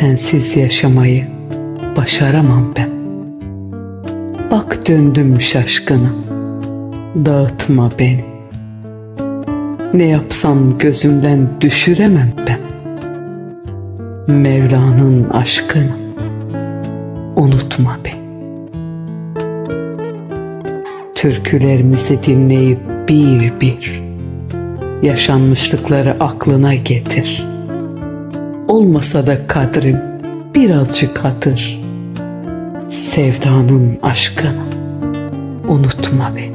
sensiz yaşamayı başaramam ben. Bak döndüm şaşkına, dağıtma beni. Ne yapsan gözümden düşüremem ben. Mevla'nın aşkını unutma beni. Türkülerimizi dinleyip bir bir yaşanmışlıkları aklına getir. Olmasa da kadrim birazcık hatır. Sevdanın aşkını unutma beni.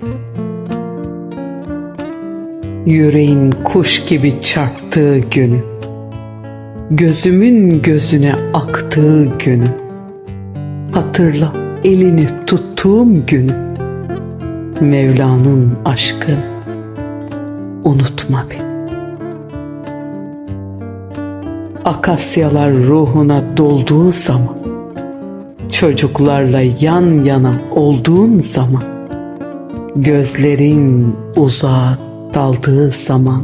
Yüreğin kuş gibi çarptığı günü, gözümün gözüne aktığı günü, hatırla elini tuttuğum günü, Mevla'nın aşkını unutma beni. Akasyalar ruhuna dolduğu zaman, çocuklarla yan yana olduğun zaman, gözlerin uzağa daldığı zaman,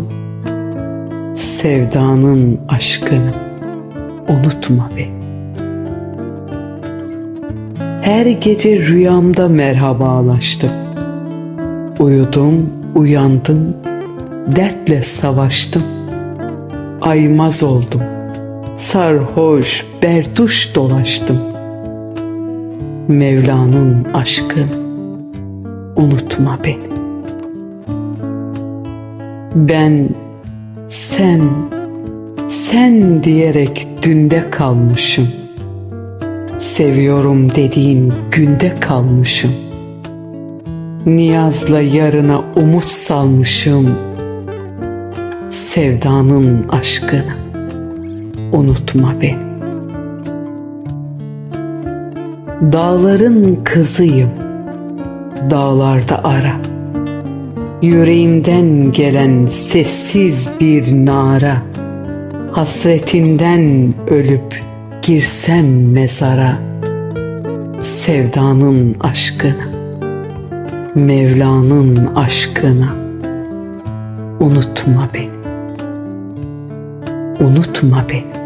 sevdanın aşkını unutma beni. Her gece rüyamda merhabalaştım. Uyudum, uyandım, dertle savaştım. Aymaz oldum, sarhoş, berduş dolaştım. Mevla'nın aşkını unutma beni. Ben, sen, sen diyerek dünde kalmışım. Seviyorum dediğin günde kalmışım. Niyazla yarına umut salmışım. Sevdanın aşkını unutma beni. Dağların kızıyım. Dağlarda ara. Yüreğimden gelen sessiz bir nara. Hasretinden ölüp girsem mezara. Sevdanın aşkını Mevla'nın aşkına unutma beni. Unutma beni.